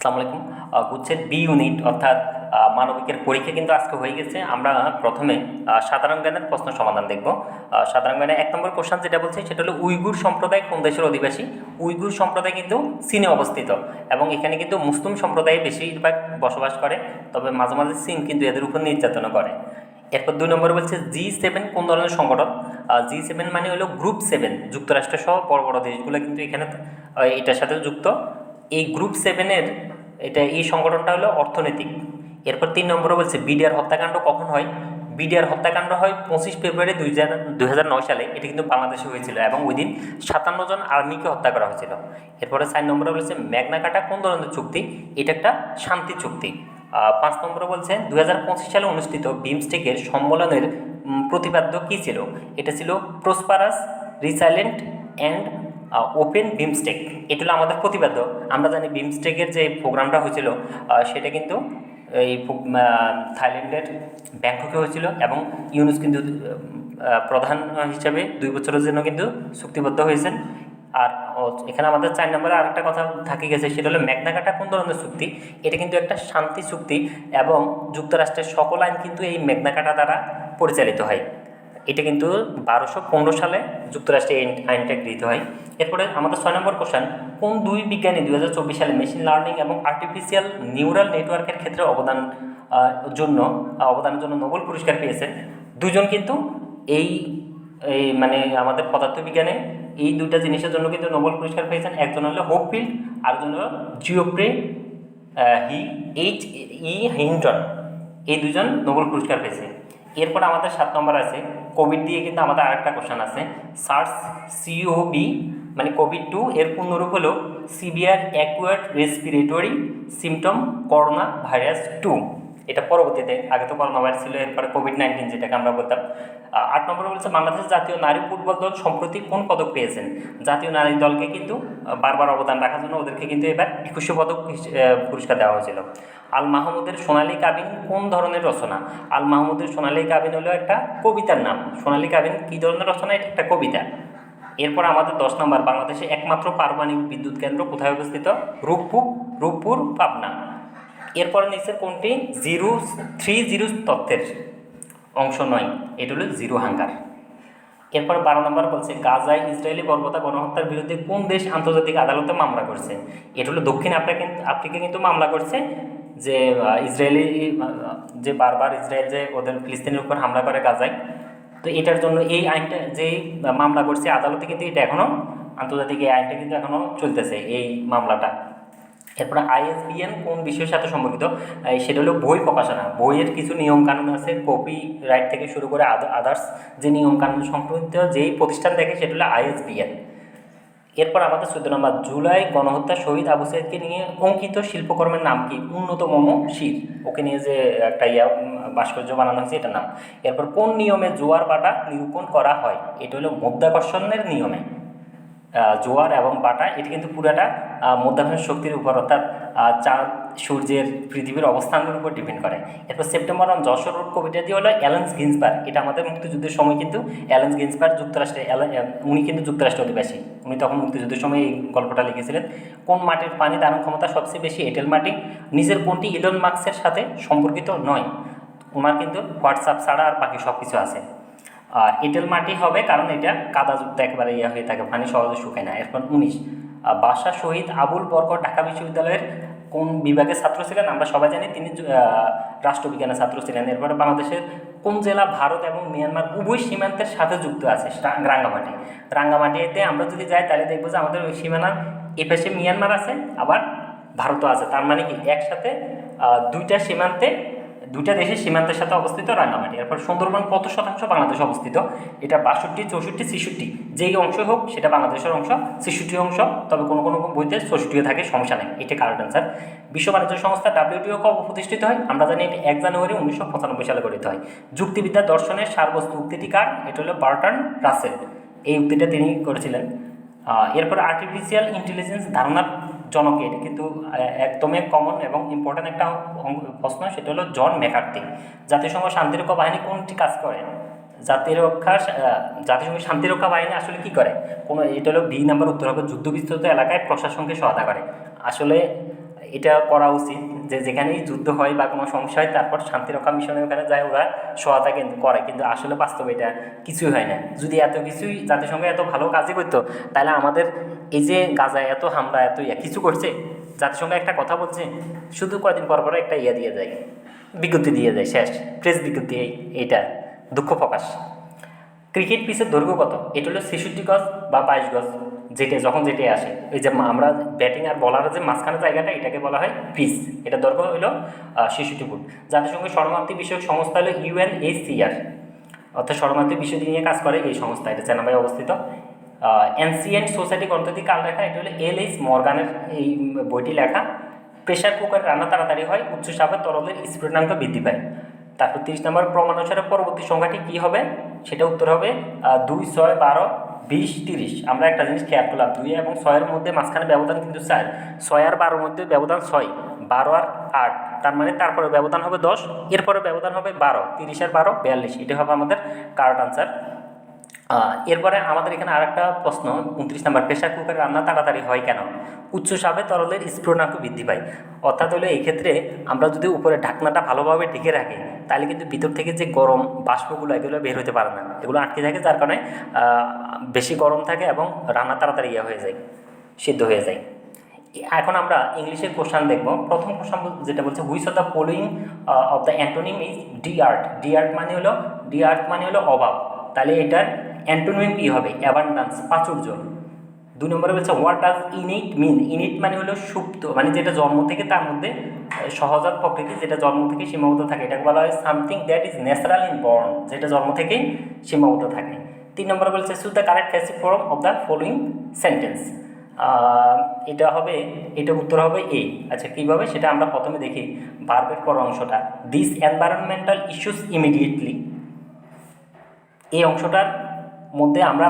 আসসালামু আলাইকুম। গুচ্ছের B unit অর্থাৎ মানবিকের পরীক্ষা কিন্তু আজকে হয়ে গেছে। আমরা প্রথমে সাধারণ জ্ঞানের প্রশ্ন সমাধান দেখব। সাধারণ জ্ঞানের এক নম্বর কোশ্চেন যেটা বলছে, সেটা হলো উইগুর সম্প্রদায় কোন দেশের অধিবাসী? উইগুর সম্প্রদায় কিন্তু চীনে অবস্থিত এবং এখানে কিন্তু মুসলিম সম্প্রদায় বেশিরভাগ বসবাস করে, তবে মাঝে মাঝে চীন কিন্তু এদের উপর নির্যাতন করে। এরপর দুই নম্বর বলছে জি সেভেন কোন ধরনের সংগঠন? জি সেভেন মানে হলো গ্রুপ সেভেন যুক্তরাষ্ট্র সহ বড় বড় দেশগুলো কিন্তু এখানে এটার সাথে যুক্ত। এই গ্রুপ সেভেনের এটা, এই সংগঠনটা হলো অর্থনৈতিক। এরপর তিন নম্বরে বলছে বিডিআর হত্যাকাণ্ড কখন হয়? বিডিআর হত্যাকাণ্ড হয় পঁচিশ ফেব্রুয়ারি দুই হাজার নয় সালে। এটা কিন্তু বাংলাদেশে হয়েছিল এবং ওই দিন সাতান্ন জন আর্মিকে হত্যা করা হয়েছিল। এরপরে চার নম্বরে বলেছে ম্যাগনা কাটা কোন ধরনের চুক্তি? এটা একটা শান্তি চুক্তি। পাঁচ নম্বরে বলছে দু হাজার পঁচিশ সালে অনুষ্ঠিত বিমস্টেকের সম্মেলনের প্রতিপাদ্য কী ছিল? এটা ছিল prosperous, resilient and open BIMSTEC এটা হলো আমাদের প্রতিপাদ্য আমরা জানি বিমস্টেকের যে প্রোগ্রামটা হয়েছিল সেটা কিন্তু এই থাইল্যান্ডের ব্যাংককে হয়েছিল এবং ইউনুস কিন্তু প্রধান হিসাবে দুই বছরের জন্য কিন্তু চুক্তিবদ্ধ হয়েছেন। আর এখানে আমাদের চার নম্বরে আরেকটা কথা থাকে গেছে, সেটা হলো ম্যাগনাকাটা কোন ধরনের চুক্তি? এটা কিন্তু একটা শান্তি চুক্তি এবং যুক্তরাষ্ট্রের সকল আইন কিন্তু এই ম্যাগনাকাটা দ্বারা পরিচালিত হয়। এটা কিন্তু বারোশো পনেরো সালে যুক্তরাষ্ট্রে এই আইনটা গৃহীত হয়। এরপরে আমাদের ছয় নম্বর কোশ্চেন কোন দুই বিজ্ঞানী দু হাজার চব্বিশ সালে মেশিন লার্নিং এবং আর্টিফিশিয়াল নিউরাল নেটওয়ার্কের ক্ষেত্রে অবদান জন্য অবদানের জন্য নোবেল পুরস্কার পেয়েছেন দুজন কিন্তু এই এই মানে আমাদের পদার্থবিজ্ঞানে এই দুইটা জিনিসের জন্য কিন্তু নোবেল পুরস্কার পেয়েছেন। একজন হলো হোপফিল্ড আরেকজন হলো জিওপ্রে হি এইচ ই হিন্টন এই দুজন নোবেল পুরস্কার পেয়েছে। এরপর আমাদের সাত নম্বর আছে কোভিড দিয়ে কিন্তু আমাদের আরেকটা কোশ্চেন আছে। সার্স সিওবি মানে কোভিড টু এর পূর্ণরূপ হলো severe acquired respiratory symptom corona virus two এটা পরবর্তীতে, আগে তো করোনা ভাইরাস ছিল, এরপরে কোভিড নাইন্টিন যেটাকে আমরা বলতাম। আট নম্বরে বলছে, বাংলাদেশ জাতীয় নারী ফুটবল দল সম্প্রতি কোন পদক পেয়েছেন? জাতীয় নারী দলকে কিন্তু বারবার অবদান রাখার জন্য ওদেরকে কিন্তু এবার একুশে পদক পুরস্কার দেওয়া হয়েছিল। আল মাহমুদের সোনালী কাবিন কোন ধরনের রচনা? আল মাহমুদের সোনালী কাবিন হলো একটা কবিতার নাম। সোনালী কাবিন কী ধরনের রচনা? এটা একটা কবিতা। এরপর আমাদের দশ নম্বর, বাংলাদেশে একমাত্র পারমাণবিক বিদ্যুৎ কেন্দ্র কোথায় অবস্থিত? রূপপুর রূপপুর, পাবনা। এরপর নিচের কোনটি? জিরো, থ্রি জিরো তত্ত্বের অংশ নয়। এটা হলো জিরো হাঙ্গার। এরপর বারো নম্বর বলছে গাজায় ইসরায়েলি বর্বতা গণহত্যার বিরুদ্ধে কোন দেশ আন্তর্জাতিক আদালতে মামলা করছে? এটা হলো দক্ষিণ আফ্রিকা আফ্রিকা কিন্তু মামলা করছে যে ইসরায়েলি যে বারবার ইসরায়েল যে ওদের ফিলিস্তিনের উপর হামলা করে গাজায়। তো এটার জন্য এই আইনটা যেই মামলা করছে, আদালতে কিন্তু এটা এখনও আন্তর্জাতিক এই আইনটা কিন্তু এখনও চলতেছে এই মামলাটা। এরপরে আইএসবিএন কোন বিষয়ের সাথে সম্পর্কিত? সেটা হলো বই প্রকাশনা। বইয়ের কিছু নিয়ম কানুন আছে কপি রাইট থেকে শুরু করে আদার্স যে নিয়ম কানুন সম্পর্কিত যেই প্রতিষ্ঠান দেখে সেটা হলো আইএসবিএন এরপর আমাদের চোদ্দ নম্বর, জুলাই গণহত্যা শহীদ আবু সাইদকে নিয়ে অঙ্কিত শিল্পকর্মের নাম কি? উন্নততম শির ওকে নিয়ে যে একটা ইয়া ভাস্কর্য বানানো হয়েছে, এটার নাম। এরপর কোন নিয়মে জোয়ার বাটা নিরূপণ করা হয়? এটা হলো মধ্যাকর্ষণের নিয়মে। জোয়ার এবং বাটা, এটি কিন্তু পুরাটা মধ্যাকর্ষণ শক্তির উপর অর্থাৎ চাঁদ, সূর্যের, পৃথিবীর অবস্থানের উপর ডিপেন্ড করে। এরপর সেপ্টেম্বর অন যশোর রোড কবিতা দিয়ে হলো অ্যালেন্স গিন্সবার্গ এটা আমাদের মুক্তিযুদ্ধের সময় কিন্তু অ্যালেন্স গিন্সবার্গ যুক্তরাষ্ট্রে উনি কিন্তু যুক্তরাষ্ট্র অধিবাসী। উনি তখন মুক্তিযুদ্ধের সময় এই গল্পটা লিখেছিলেন। কোন মাটির পানি ধারণ ক্ষমতা সবচেয়ে বেশি? এঁটেল মাটি। নিজের কোনটি ইলন মার্কসের সাথে সম্পর্কিত নয়। ওনার কিন্তু হোয়াটসঅ্যাপ ছাড়া আর বাকি সব কিছু আছে। আর এঁটেল মাটি হবে কারণ এটা কাদাযুক্ত একেবারে ইয়ে হয়ে থাকে, পানি সহজে শুকায় না। এরপর উনিশ বাসা শহীদ আবুল বরকর ঢাকা বিশ্ববিদ্যালয়ের কোন বিভাগের ছাত্র ছিলেন? আমরা সবাই জানি তিনি রাষ্ট্রবিজ্ঞানের ছাত্র ছিলেন। এরপরে বাংলাদেশের কোন জেলা ভারত এবং মিয়ানমার উভয় সীমান্তের সাথে যুক্ত আছে? রাঙ্গামাটি। রাঙ্গামাটিতে আমরা যদি যাই, তাহলে দেখব যে আমাদের ওই সীমানা এপাশে মিয়ানমার আছে, আবার ভারতও আছে। তার মানে কি, একসাথে দুইটা সীমান্তে দুইটা দেশের সীমান্তের সাথে অবস্থিত রাঙ্গামাটি। এরপর সুন্দরবন কত শতাংশ বাংলাদেশে অবস্থিত? এটা বাষট্টি, চৌষট্টি, ছেষট্টি। যেই অংশ হোক, সেটা বাংলাদেশের অংশ, ছেষট্টি অংশ, তবে কোনো কোনো বইতে চৌষট্টিও থাকে, সমস্যা নেই। এটা কারেক্ট অ্যান্সার বিশ্ব বাণিজ্য সংস্থা ডাব্লিউটিও কবে প্রতিষ্ঠিত হয়? আমরা জানি এটা এক জানুয়ারি উনিশশো পঁচানব্বই সালে গঠিত হয়। যুক্তিবিদ্যা দর্শনের সারবস্তু উক্তিটি কার? এটা হলো বার্টন রাসেল। এই উক্তিটা তিনি করেছিলেন। এরপর আর্টিফিশিয়াল ইন্টেলিজেন্স ধারণার জনকে, এটা কিন্তু একদমই কমন এবং ইম্পর্ট্যান্ট একটা প্রশ্ন, সেটা হলো জন ম্যাকার্থি জাতিসংঘ শান্তিরক্ষা বাহিনী কোনটি কাজ করে? জাতিরক্ষা জাতিসংঘ শান্তিরক্ষা বাহিনী আসলে কি করে? কোনো, এটা হলো বি নাম্বার উত্তর হবে, যুদ্ধবিস্তৃত এলাকায় প্রশাসনকে সহায়তা করে। আসলে এটা করা উচিত যে যেখানেই যুদ্ধ হয় বা কোনো সমস্যা হয়, তারপর শান্তিরক্ষা মিশনের ওখানে যায়, ওরা সহায়তা কিন্তু করে। কিন্তু আসলে বাস্তবে এটা কিছুই হয় না। যদি এত কিছুই জাতিসংঘ এত ভালো কাজই করতো, তাহলে আমাদের এই যে গাজায় এত হামলা, এত ইয়া কিছু করছে, জাতিসংঘ একটা কথা বলছে, শুধু কয়দিন পর পর একটা ইয়ে দিয়ে যায়, বিজ্ঞপ্তি দিয়ে যায়, শেষ প্রেস বিজ্ঞপ্তি এইটা, দুঃখ প্রকাশ। ক্রিকেট পিচের দৈর্ঘ্য কত? এটা হলো ছেষট্টি গজ বা বাইশ গজ। যেটা, যখন যেটাই আসে ওই যে আমরা ব্যাটিং আর বলারের যে মাঝখানে জায়গাটা, এটাকে বলা হয় পিচ। এটা দৈর্ঘ্য হলো শিশুটি ফুট। জাতিসংঘ শরণার্থী বিষয়ক সংস্থা হলো ইউএনএইচসিআর অর্থাৎ শরণার্থী বিষয় নিয়ে কাজ করে এই সংস্থা, এটা চেনাবাই অবস্থিত। এনসিএন্ট সোসাইটি গ্রন্থটি কাল লেখা, এটা হলো এল এইচ মর্গানের এই বইটি লেখা। প্রেশার কুকার রান্না তাড়াতাড়ি হয়, উচ্চ চাপের তরলের স্ফুটনাঙ্ক বৃদ্ধি পায়। তারপর তিরিশ নম্বর প্রমাণ অনুসারে পরবর্তী সংখ্যাটি কী হবে? সেটা উত্তর হবে দুই, ছয়, বারো বিশ, তিরিশ। আমরা একটা জিনিস খেয়াল করলাম, দুই এবং ছয়ের মধ্যে মাঝখানে ব্যবধান কিন্তু চার। ছয় আর বারোর মধ্যে ব্যবধান ছয়। বারো আর আট। তার মানে তারপরে ব্যবধান হবে দশ, এরপরে ব্যবধান হবে বারো। তিরিশ আর বারো, বিয়াল্লিশ। এটা হবে আমাদের কারেক্ট আনসার এরপরে আমাদের এখানে আরেকটা প্রশ্ন, উনত্রিশ নাম্বার প্রেশার কুকারে রান্না তাড়াতাড়ি হয় কেন? উচ্চ চাপে তরলের স্ফুটনাঙ্ক বৃদ্ধি পায়। অর্থাৎ হলো এই ক্ষেত্রে আমরা যদি উপরে ঢাকনাটা ভালোভাবে ঢেকে রাখি, তাহলে কিন্তু ভিতর থেকে যে গরম বাষ্পগুলো, এগুলো বের হতে পারে না। এগুলো আটকে থাকে, যার কারণে বেশি গরম থাকে এবং রান্না তাড়াতাড়ি ইয়ে হয়ে যায়, সিদ্ধ হয়ে যায়। এখন আমরা ইংলিশের কোশ্চান দেখব। প্রথম কোশ্চান যেটা বলছে which of the following of the antonym is dearth dearth মানে হলো ডি আর্ট মানে হলো অভাব। তাহলে এটার অ্যান্টোনিম কী হবে, অ্যাবান্ডান্স প্রাচুর্য দুই নম্বরে বলছে what does innate mean innate মানে হলো সুপ্ত মানে যেটা জন্ম থেকে তার মধ্যে সহজাত প্রকৃতি যেটা জন্ম থেকে সীমাবদ্ধ থাকে। এটাকে বলা হয় something that is natural inborn যেটা জন্ম থেকেই সীমাবদ্ধ থাকে। তিন নম্বরে বলছে choose the correct passive form of the following sentence এটা হবে, এটা উত্তর হবে এ আচ্ছা কীভাবে? সেটা আমরা প্রথমে দেখি ভার্বের পর অংশটা। দিস এনভায়রনমেন্টাল ইস্যুস ইমিডিয়েটলি এই অংশটার মধ্যে আমরা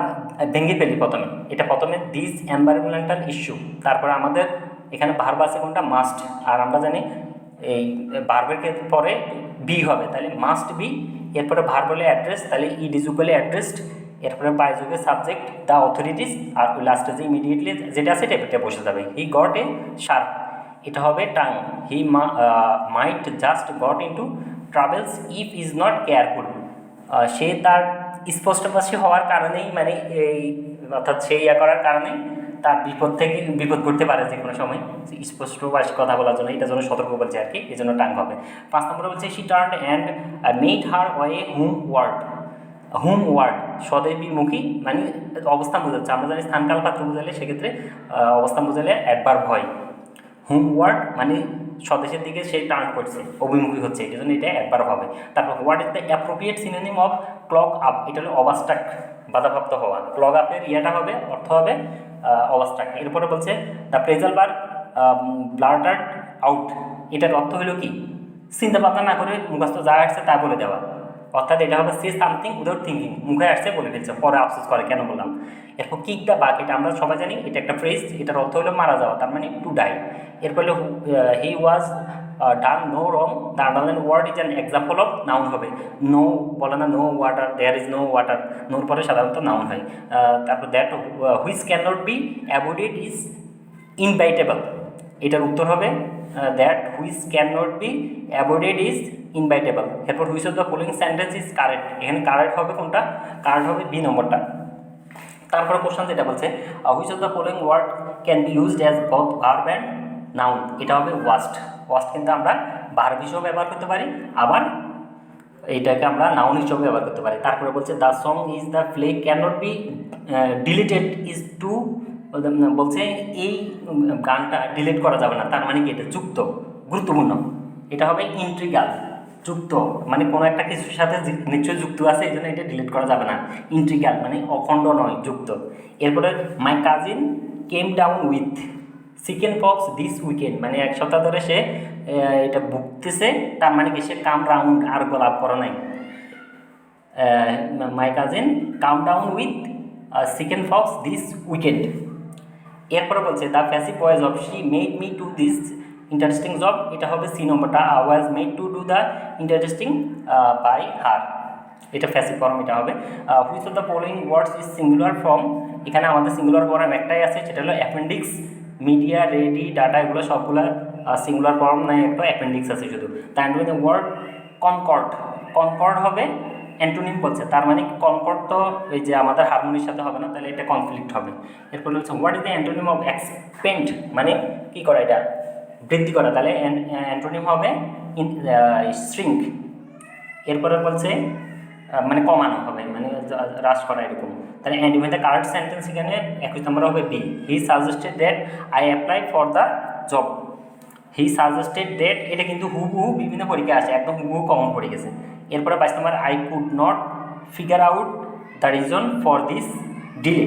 ভেঙে ফেলি প্রথমে। এটা প্রথমে দিস এনভায়রনমেন্টাল ইস্যু তারপরে আমাদের এখানে ভার্ব আছে কোনটা? মাস্ট আর আমরা জানি এই ভার্বের পরে বি হবে। তাহলে মাস্ট বি এরপরে ভার্ব অ্যাড্রেস তাহলে ইড ইজ ইকুয়ালি অ্যাড্রেসড এরপরে বাই যুগে সাবজেক্ট দ্য অথরিটিস আর লাস্টে যে ইমিডিয়েটলি যেটা আছে এটা বসে যাবে। হি গট এ শার্প এটা হবে tongue he might just got into trouble if is not careful সে তার স্পষ্টভাষী হওয়ার কারণেই মানে এই, অর্থাৎ সে ইয়া করার কারণে তার বিপদ থেকে, বিপদ ঘটতে পারে যে কোনো সময়। স্পষ্টভাষী কথা বলার জন্য এটা জন্য সতর্ক বলছে আর কি, এই জন্য টাং হবে। পাঁচ নম্বরে বলছে she turn and made her way homeward homeward স্বদেবীমুখী মানে অবস্থান বোঝাচ্ছে। আমরা জানি স্থানকাল পাত্র বোঝালে সেক্ষেত্রে অবস্থান বোঝালে অ্যাডভার্ব হয় হোম ওয়ার্ড মানে স্বদেশের দিকে সে টার্ন করছে, অভিমুখী হচ্ছে, এই জন্য এটা একবার হবে তারপর what is the appropriate synonym of clock up এটা হলো অবাস্টাক, বাধাপ্রাপ্ত হওয়া। ক্লক আপের ইয়েটা হবে, অর্থ হবে অবাস্টাক। এরপরে বলছে the proposal bar blurted out এটার অর্থ হলো কি? চিন্তা ভাবনা না করে মুখস্থ যা আসছে তা বলে দেওয়া। অর্থাৎ এটা হবে সে সামথিং উইদাউট থিঙ্কিং মুখে আসছে, বলে ফেলছে, পরে আফসোস করে, কেন বললাম? এরপর কিক দ্য বাক এটা আমরা সবাই জানি, এটা একটা ফ্রেজ এটার অর্থ হলো মারা যাওয়া, তার মানে টু ডাই এরপর হলো he was done no wrong the underline word is an example of noun হবে। নো বলে না no water there is no water নোর পরে সাধারণত নাউন হয়। তারপর that which can not be avoided is inevitable এটার উত্তর হবে that which can not be avoided is inevitable এরপর which of the following sentence is correct এখানে কারেক্ট হবে কোনটা? কারেক্ট হবে বি নম্বরটা। তারপরে কোশ্চেন যেটা বলছে which of the following word can be used as both verb and noun এটা হবে ওয়াস্ট ওয়াস্ট কিন্তু আমরা ভার্ব হিসেবেও ব্যবহার করতে পারি, আবার এইটাকে আমরা নাউন হিসেবে ব্যবহার করতে পারি। তারপরে বলছে the song is the play can not be deleted is to বলছে এই গানটা ডিলিট করা যাবে না, তার মানে কি এটা যুক্ত, গুরুত্বপূর্ণ। এটা হবে ইন্ট্রিগাল যুক্ত মানে কোনো একটা কিছুর সাথে নিশ্চয়ই যুক্ত আছে, এই জন্য এটা ডিলিট করা যাবে না। ইন্ট্রিগাল মানে অখণ্ড নয়, যুক্ত। এরপরে my cousin came down with chicken pox this weekend মানে এক সপ্তাহ ধরে সে এটা ভুগতেছে, তার মানে কি সে কাম রাউন্ড আর গোলাপ করা নাই। My cousin come down with chicken pox this weekend এরপরে বলছে the passive voice of she made me to this interesting job এটা হবে সি নম্বরটা। Was made to do the interesting by her এটা প্যাসিভ ফর্ম এটা হবে। Which of the following words is singular form এখানে আমাদের সিঙ্গুলার ফর্ম একটাই আছে, সেটা হলো অ্যাপেন্ডিক্স মিডিয়া রেডি ডাটা এগুলো সবগুলো সিঙ্গুলার ফর্ম নাই একটা অ্যাপেন্ডিক্স আছে শুধু। তাই মানে ওয়ার্ড কনকর্ড কনকর্ড হবে অ্যান্টোনিম বলছে, তার মানে কনকর্ড তো এই যে আমাদের হারমোনির সাথে হবে না, তাহলে এটা কনফ্লিক্ট হবে। এরপর হচ্ছে what is the antonym of expend মানে কী করা এটা? বৃদ্ধি করা, তাহলে অ্যান্টোনিম হবে স্ট্রিং এরপরে বলছে মানে কমানো হবে মানে হ্রাস করা এরকম। তাহলে অ্যান্ড দ্য কারেক্ট সেন্টেন্স এখানে একুশ নম্বর হবে B he suggested that I apply for the job he suggested that এটা কিন্তু হুবহু বিভিন্ন পরীক্ষা আসে, একদম হুবহু কমন পড়ে গেছে। এরপরে বাইশ নম্বর I could not figure out the reason for this delay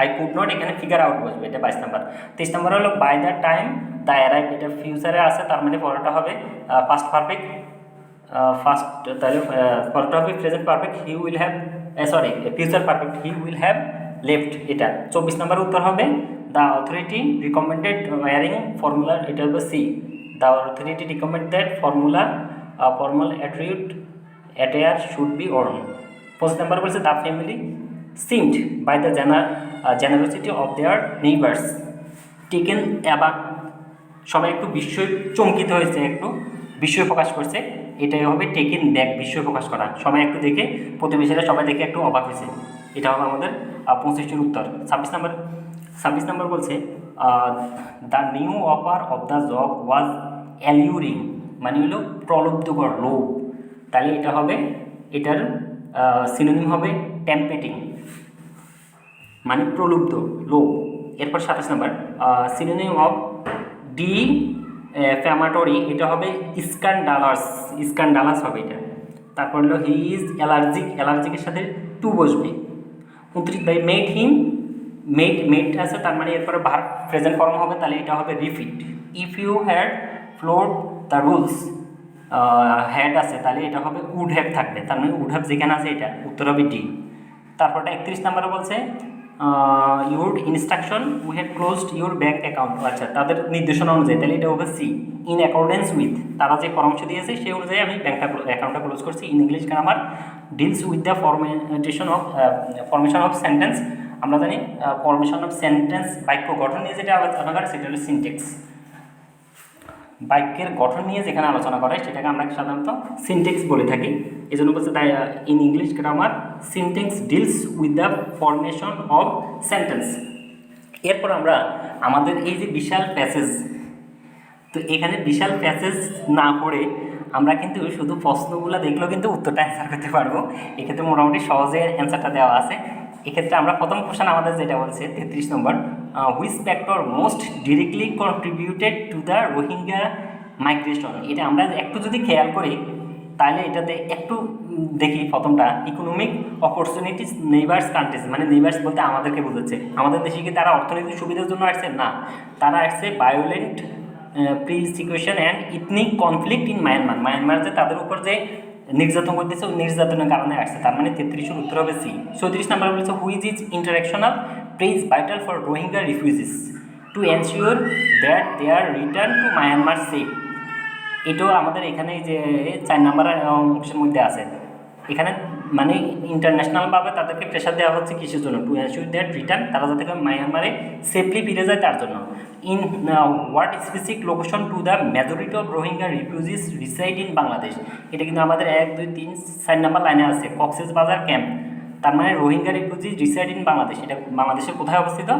I could not এখানে ফিগার আউট বসবে, এটা বাইশ নম্বর। তেইশ নম্বর হলো by the time the arrive এটা ফিউচারে আছে তার মানে পরেরটা হবে ফার্স্ট পারফেক্ট ফার্স্ট তাহলে পরেরটা হবে present perfect he will have sorry future perfect he will have left এটা। চব্বিশ নম্বর উত্তর হবে the authority recommended wearing formula এটা হবে C the authority recommend that formula formal attribute attire should be worn পঁচিশ নম্বর বলছে the family seemed by the gener generosity of their neighbours taken aback সবাই একটু বিস্ময় চমকিত হয়েছে, একটু বিস্ময় প্রকাশ করছে। এটাই হবে টেকেন ব্যাক বিস্ময় প্রকাশ করা। সবাই একটু দেখে, প্রতিবেশীরা সবাই দেখে একটু অবাক হয়েছে। এটা হবে আমাদের পঁচিশটির উত্তর। ছাব্বিশ নম্বর ছাব্বিশ নম্বর বলছে the new offer of the job was alluring মানে হলো প্রলব্ধকর, লোভ। তাহলে এটা হবে, এটার সিনোনিম হবে টেম্পেটিং মানে প্রলুব্ধ লোভ এরপর সাতাশ নম্বর সিনোনিম অফ ডি ফ্যামাটরি এটা হবে স্ক্যান্ডালাস স্ক্যান্ডালাস হবে এটা। তারপর হলো হি ইজ অ্যালার্জিক অ্যালার্জিকের সাথে টু বসবে। উনত্রিশ by made him made made আছে, তার মানে এরপরে ভার প্রেজেন্ট ফর্ম হবে, তাহলে এটা হবে refit if you had flouted the rules had আছে, তাহলে এটা হবে উড হ্যাভ থাকবে। তার মানে উড হ্যাভ যেখানে আছে এটা, উত্তর হবে ডি তারপরটা একত্রিশ নাম্বারে বলছে your instruction we had closed your bank account আচ্ছা তাদের নির্দেশনা অনুযায়ী, তাহলে এটা হবে সি ইন অ্যাকর্ডেন্স উইথ তারা যে পরামর্শ দিয়েছে, সেই অনুযায়ী আমি ব্যাঙ্কটা অ্যাকাউন্টটা ক্লোজ করছি। In English grammar deals with the formatation of formation of sentence আমরা জানি ফরমেশন অফ সেন্টেন্স বাক্য গঠন নিয়ে যেটা আলোচনা করে, সেটা হলো সিনটেক্স বাক্যের গঠন নিয়ে যেখানে আলোচনা করে সেটাকে আমরা সাধারণত সিনটেক্স বলে থাকি। এই জন্য বলছে তাই in English grammar syntax deals with the formation of sentence এরপর আমরা আমাদের এই যে বিশাল প্যাসেজ তো এখানে বিশাল প্যাসেজ না পড়ে আমরা কিন্তু শুধু প্রশ্নগুলো দেখলেও কিন্তু উত্তরটা অ্যান্সার করতে পারব। এক্ষেত্রে মোটামুটি সহজে অ্যান্সারটা দেওয়া আছে। এক্ষেত্রে আমরা প্রথম কোশ্চেন আমাদের যেটা বলছে, তেত্রিশ নম্বর which factor most directly contributed to the Rohingya migration এটা আমরা একটু যদি খেয়াল করি, তাহলে এটাতে একটু দেখি প্রথমটা ইকোনমিক অপরচুনিটিস নেইবার্স কান্ট্রিজ মানে নেইবার্স বলতে আমাদেরকে বোঝাচ্ছে। আমাদের দেশে কি তারা অর্থনৈতিক সুবিধার জন্য আসছে? না। তারা আসছে violent persecution and ethnic conflict in Myanmar Myanmar যে তাদের উপর যে নির্যাতন করতেছে নির্যাতনের কারণে আসছে। তার মানে তেত্রিশের উত্তর হবে সি। চৌত্রিশ নাম্বার বলেছে which is international pressure vital for Rohingya refugees to ensure that they are return to Myanmar safe এটাও আমাদের এখানে যে চার নাম্বার অংশের মধ্যে আছে। এখানে মানে ইন্টারন্যাশনালভাবে তাদেরকে প্রেশার দেওয়া হচ্ছে কিসের জন্য। টু এনশিওর দ্যাট রিটার্ন তারা যাতে মায়ানমারে সেফলি ফিরে যায় তার জন্য। In what specific location to the majority of Rohingya refugees reside in Bangladesh এটা কিন্তু আমাদের এক, দুই, তিন, চার নাম্বার লাইনে আছে। কক্সেস বাজার ক্যাম্প তার মানে Rohingya refugee reside in Bangladesh এটা বাংলাদেশের কোথায় অবস্থিত?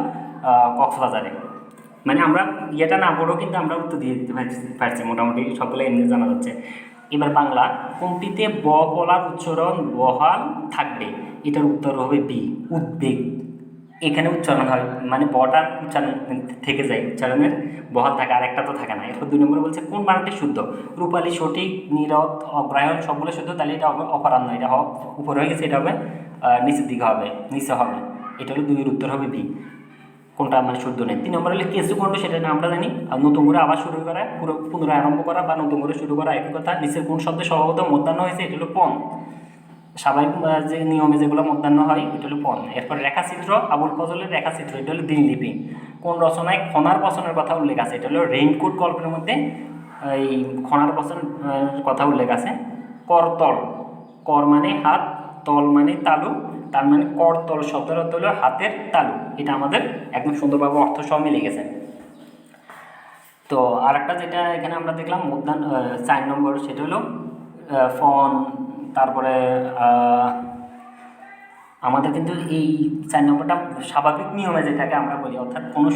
কক্সবাজারে মানে আমরা ইয়েটা না পড়েও কিন্তু আমরা উত্তর দিয়ে দিতে পারছি পারছি। মোটামুটি সকলে এমনি জানা যাচ্ছে। এবার বাংলা, কোনটিতে ব বলার উচ্চারণ বহাল থাকবে? এটার উত্তর হবে বি, উদ্বেগ। এখানে উচ্চারণ হয় মানে বটা উচ্চারণ থেকে যায়, উচ্চারণের বহাল থাকে আর একটা তো থাকে না। এরপর দুই নম্বরে বলছে, কোন বানানটি শুদ্ধ? রূপালী, সঠিক নিরত অগ্রায়ণ, সবগুলো শুদ্ধ, তাহলে এটা হবে অপরাহ্ন, এটা হবে উপরে হয়ে গেছে, এটা হবে নিচের দিকে হবে, নিচে হবে। এটা হলো দুইয়ের উত্তর হবে বি। কোনটা মানে শুদ্ধ নেই। তিন নম্বর হলে কেসু কোনটা সেটা না আমরা জানি। আর নতুন করে আবার শুরু করা, পুরো পুনরায় আরম্ভ করা বা নতুন করে শুরু করা একই কথা। নিচের কোন শব্দে স্বভাবত মধ্যাহ্ন হয়েছে, এটা হলো পণ স্বাভাবিক যে নিয়মে যেগুলো মধ্যাহ্ন হয়, এটা হলো পণ এরপর রেখাচিত্র, আবুল ফজলের রেখাচিত্র, এটা হলো দিনলিপি কোন রচনায় খনার বচনের কথা উল্লেখ আছে, এটা হলো রেইনকোট গল্পের মধ্যে এই খনার বচন কথা উল্লেখ আছে। করতল কর মানে হাত, তল মানে তালু। তার মানে করতল অর্থ হলো হাতের তালু। এটা আমাদের একদম সুন্দরভাবে অর্থ সহ মিলে গেছে। তো আরেকটা যেটা এখানে আমরা দেখলাম মধ্যাহ্ন চার নম্বর, সেটা হলো ফোন, তারপরে আমাদের কিন্তু এই চার নম্বরটা স্বাভাবিক নিয়মে যেটাকে আমরা বলি, অর্থাৎ কোনো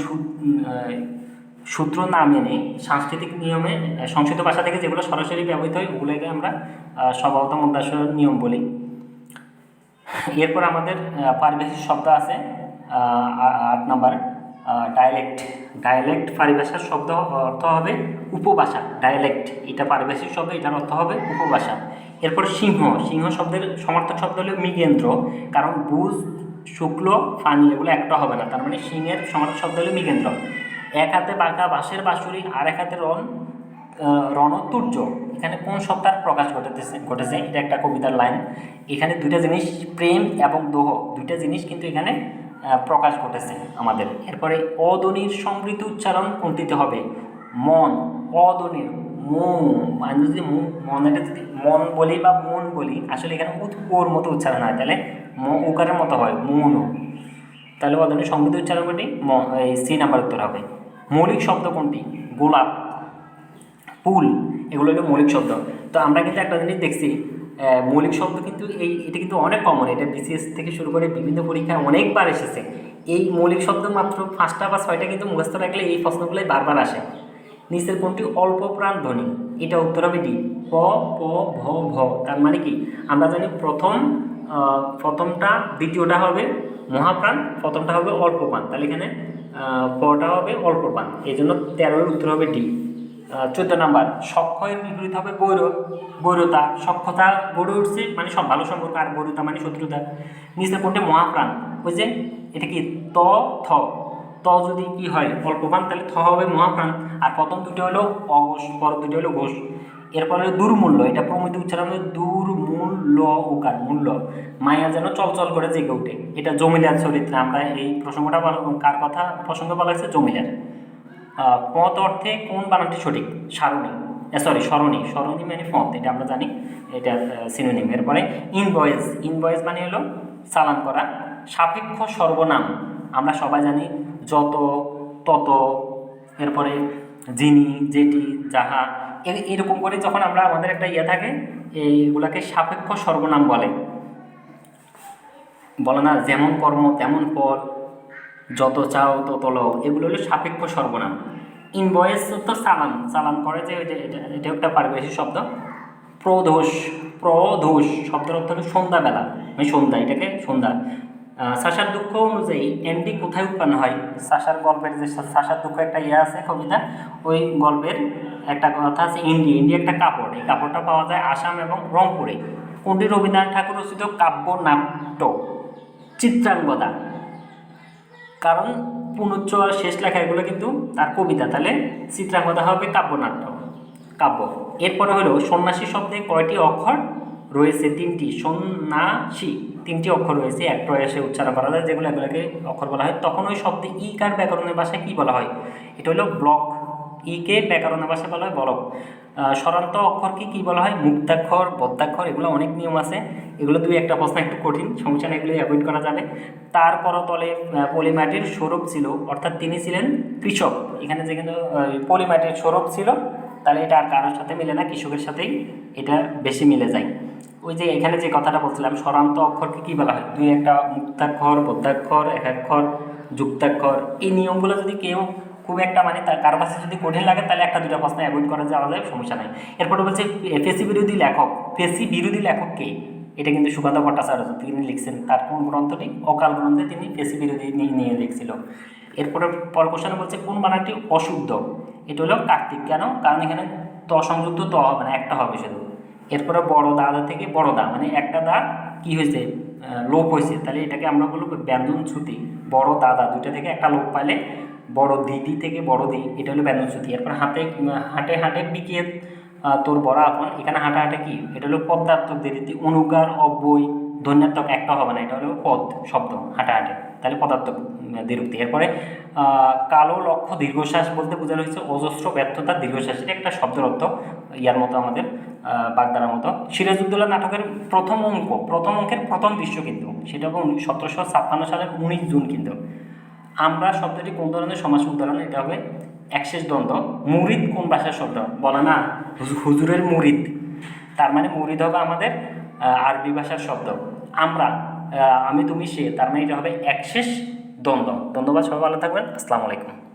সূত্র না মেনে সাংস্কৃতিক নিয়মে সংস্কৃত ভাষা থেকে যেগুলো সরাসরি ব্যবহৃত হয়, ওগুলোকে আমরা স্বভাবত মধ্যাংশ নিয়ম বলি। এরপর আমাদের পারিভাষিক শব্দ আছে আট নাম্বার ডায়ালেক্ট ডায়ালেক্ট পারিভাষার শব্দ অর্থ হবে উপভাষা ডায়ালেক্ট এটা পারিভাষিক শব্দ, এটার অর্থ হবে উপভাষা। এরপর সিংহ সিংহ শব্দের সমর্থক শব্দ হলো মৃগেন্দ্র, কারণ বুজ শুক্ল, ফানি এগুলো একটা হবে না, তার মানে সিংহের সমর্থক শব্দ হলো মৃগেন্দ্র। এক হাতে বাঁকা বাঁশের বাঁশুরি আর এক হাতে রন রণতুর্য, এখানে কোন সত্তার প্রকাশ ঘটেছে ঘটেছে, এটা একটা কবিতার লাইন। এখানে দুইটা জিনিস, প্রেম এবং দোহ, দুইটা জিনিস কিন্তু এখানে প্রকাশ ঘটেছে আমাদের। এরপরে অধ্বনির সমৃদ্ধ উচ্চারণ কোনটিতে হবে? মন অধ্বনির মন। মানে যদি মনেটা যদি মন বলি বা মন বলি, আসলে এখানে ওর মতো উচ্চারণ হয়। তাহলে ম, উকারের মতো হয়, মন। তাহলে অধ্বনির সমৃদ্ধ উচ্চারণ কোনটি? ম, এই সি নাম্বার উত্তর হবে। মৌলিক শব্দ কোনটি? গোলাপ। পুল এগুলো হলো মৌলিক শব্দ। তো আমরা কিন্তু একটা জিনিস দেখছি মৌলিক শব্দ কিন্তু এই, এটা কিন্তু অনেক কমন এটা বিসিএস থেকে শুরু করে বিভিন্ন পরীক্ষায় অনেকবার এসেছে। এই মৌলিক শব্দ মাত্র পাঁচটা বা ছয়টা কিন্তু মুখস্থ রাখলে এই প্রশ্নগুলোই বারবার আসে। নিচের কোনটি অল্প প্রাণ ধ্বনি? এটা উত্তর হবে ডি প প, ভ ভ। তার মানে কি? আমরা জানি প্রথম প্রথমটা, দ্বিতীয়টা হবে মহাপ্রাণ, প্রথমটা হবে অল্প প্রাণ। তাহলে এখানে পটা হবে অল্প প্রাণ। এই জন্য তেরোর উত্তর হবে ডি চোদ্দ নাম্বার সক্ষয়ের বিপরীত হবে বৈর। বৈরতা, সক্ষতা গড়ে উঠছে মানে সব ভালো সম্পর্ক আর বৈরতা মানে শত্রুতা। নিচে কোনটা মহাপ্রাণ। ওই যে এটা কি? ত, থ। ত যদি কি হয়, অল্পপ্রাণ, তাহলে থ হবে মহাপ্রাণ। আর প্রথম দুটো হলো অঘোষ পর দুটো হলো ঘোষ। এরপরে হলো দুর্মূল্য। এটা প্রমিত উচ্চারণ হলো দুর্মূল্য, উকার, মূল্য। মায়া যেন চলচল করে জেগে ওঠে। এটা জমিলার চরিত্রে। আমরা এই প্রসঙ্গটা কার কথা? প্রসঙ্গ বলা হয়েছে জমিলার পথ অর্থে কোন বানানটি সঠিক? সারণী। সরি সরণী সরণী মানে পথ এটা আমরা জানি। এটা সিনোনিম এরপরে ইনভয়েস ইনভয়েস মানে হলো চালান করা, সাপেক্ষ সর্বনাম। আমরা সবাই জানি যত, তত, এরপরে যিনি, যেটি, যাহা। এরকম করে যখন আমরা আমাদের একটা ইয়ে থাকে, এইগুলাকে সাপেক্ষ সর্বনাম বলে। বলে না, যেমন কর্ম, তেমন ফল। যত চাও তত লও। এগুলো হলো সাপেক্ষ সর্বনাম। ইনভয়েস তো চালান চালান করে যে এটা এটা একটা পারিভাষিক শব্দ। প্রদোষ প্রদোষ শব্দের অর্থ হলো সন্ধ্যাবেলা। মানে সন্ধ্যা, এটাকে সন্ধ্যা। সাশার দুঃখ অনুযায়ী এন্ডি কোথায় উৎপন্ন হয়? সাশার গল্পের যে সাশার দুঃখ একটা ইয়ে আছে, কবিতা। ওই গল্পের একটা কথা আছে, ইন্ডি ইন্ডি একটা কাপড়। এই কাপড়টা পাওয়া যায় আসাম এবং রংপুরে। কোনটি রবীন্দ্রনাথ ঠাকুর রচিত কাব্য নাট্য চিত্রাঙ্গদা। কারণ পুনচ্চ আর শেষ লেখা এগুলো কিন্তু তার কবিতা। তাহলে চিত্রাঙ্গদা হবে কাব্যনাট্য। কাব্য। এরপরে হলো সন্ন্যাসী শব্দে কয়টি অক্ষর? রয়েছে তিনটি। সন্ন্যাসী। তিনটি অক্ষর রয়েছে। এক প্রয়াসে উচ্চারণ করা যায়, যেগুলো এগুলোকে অক্ষর বলা হয়। তখন ওই শব্দে ই কার ব্যাকরণের ভাষায় কী বলা হয়? এটা হলো ব্লক। ইকে ব্যাকরণের ভাষায় বলা হয়? বলক। স্বরান্ত অক্ষরকে কী বলা হয়? মুক্তাক্ষর বদ্যাক্ষর এগুলো অনেক নিয়ম আছে। এগুলো দুই একটা প্রশ্ন একটু কঠিন সমস্যা এগুলো অ্যাভয়েড করা যাবে। তার পরতলে আহ, পলিমাটির স্বরূপ ছিল অর্থাৎ তিনি ছিলেন কৃষক। এখানে যে কিন্তু পলিমাটির স্বরূপ ছিল তাহলে এটা আর কারোর সাথে মিলে না কৃষকের সাথেই এটা বেশি মিলে যায়। ওই যে এখানে যে কথাটা বলছিলাম স্বরান্ত অক্ষরকে কী বলা হয়? দুই একটা মুক্তাক্ষর বদ্যাক্ষর একাক্ষর যুক্তাক্ষর, এই নিয়মগুলো যদি কেউ খুব একটা মানে কারও কাছে যদি কঠিন লাগে, তাহলে একটা দুটো প্রশ্ন অ্যাভয়েড করা যাওয়া যায় সমস্যা নাই। এরপরে বলছে ফেসি বিরোধী লেখক ফেসি বিরোধী লেখক কে? এটা কিন্তু সুকান্ত ভট্টাচার্য, তিনি লিখছেন, তার কোন গ্রন্থটি? অকাল গ্রন্থে তিনি ফেসি বিরোধী নিয়ে লিখছিল। এরপরে পর কোশ্চেনে বলছে, কোন বানানটি অশুদ্ধ? এটা হলো কার্তিক কেন? কারণ এখানে ত সংযুক্ত ত হবে না, একটা হবে শুধু। এরপরে বড় দাদা থেকে বড় দা মানে একটা দা কি হয়েছে? লোপ হয়েছে। তাহলে এটাকে আমরা বলব ব্যঞ্জন ছুটি বড় দাদা, দুইটা থেকে একটা লোপ পাইলে বড় দিদি থেকে বড় দি এটা হলো ব্যঞ্জন ছুটি এরপর হাতে, হাঁটে হাঁটে বিকেত তোর বড় আপন। এখানে হাঁটা হাঁটে কি? এটা হলো পদ্মার্থক দিদি অনুগার, অব্যয় ধন্যাত্মক একটা হবে না এটা হলো পদ শব্দ হাঁটা হাঁটে তাহলে পদার্থক উম, দ্বিরুক্তি। এরপরে কালো লক্ষ্য দীর্ঘশ্বাস বলতে বোঝানো হয়েছে অজস্র ব্যর্থতা দীর্ঘশ্বাস এটা একটা শব্দের অর্থ ইয়ার মতো আমাদের আহ, বাগদারার মতো। সিরাজউদ্দৌলা নাটকের প্রথম অঙ্ক প্রথম অঙ্কের প্রথম দৃশ্য কিন্তু সেটা হবে সতেরোশো ছাপ্পান্ন সালের উনিশ জুন কিন্তু। আমরা শব্দটি কোন ধরনের? সমাস উদাহরণ এটা হবে একশেষ দ্বন্দ্ব। মুরিদ কোন ভাষার শব্দ? বলে না হুজুরের মুরিদ। তার মানে মুরিদ হবে আমাদের আরবি ভাষার শব্দ। আমরা আমি, তুমি, সে, তার মানে এটা হবে একশেষ দ্বন্দ্ব। ধন্যবাদ, সবাই ভালো থাকবেন। আসসালামু আলাইকুম।